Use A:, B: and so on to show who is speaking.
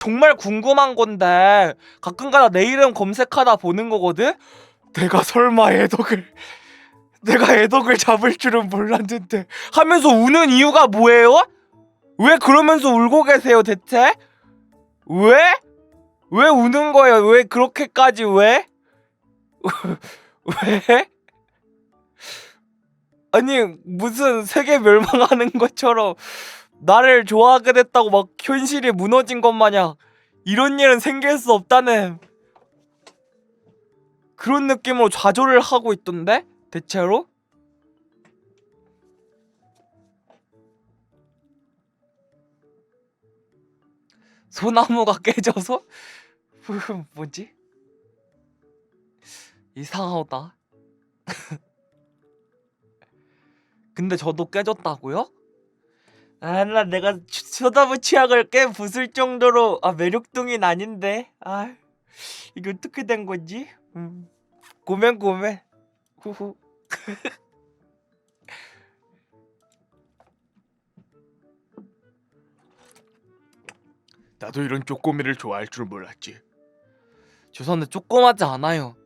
A: 정말 궁금한 건데 가끔가다 내 이름 검색하다 보는 거거든. 내가 설마 애덕을 내가 애덕을 잡을 줄은 몰랐는데 하면서 우는 이유가 뭐예요? 왜 그러면서 울고 계세요 대체? 왜? 왜 우는 거예요? 왜 그렇게까지 왜? 왜? 아니 무슨 세계 멸망하는 것처럼 나를 좋아하게 됐다고 막 현실이 무너진 것 마냥 이런 일은 생길 수 없다는 그런 느낌으로 좌절을 하고 있던데? 대체로? 소나무가 깨져서? 뭐지? 이상하다. 근데 저도 깨졌다고요? 아, 나 내가 치- 쳐다보 취향을 깨 부술 정도로 아 매력둥이는 아닌데 아 이게 어떻게 된 건지 음. 고멘 고멘 후후
B: 나도 이런 쪼꼬미를 좋아할 줄 몰랐지.
A: 죄송한데 조그맣지 않아요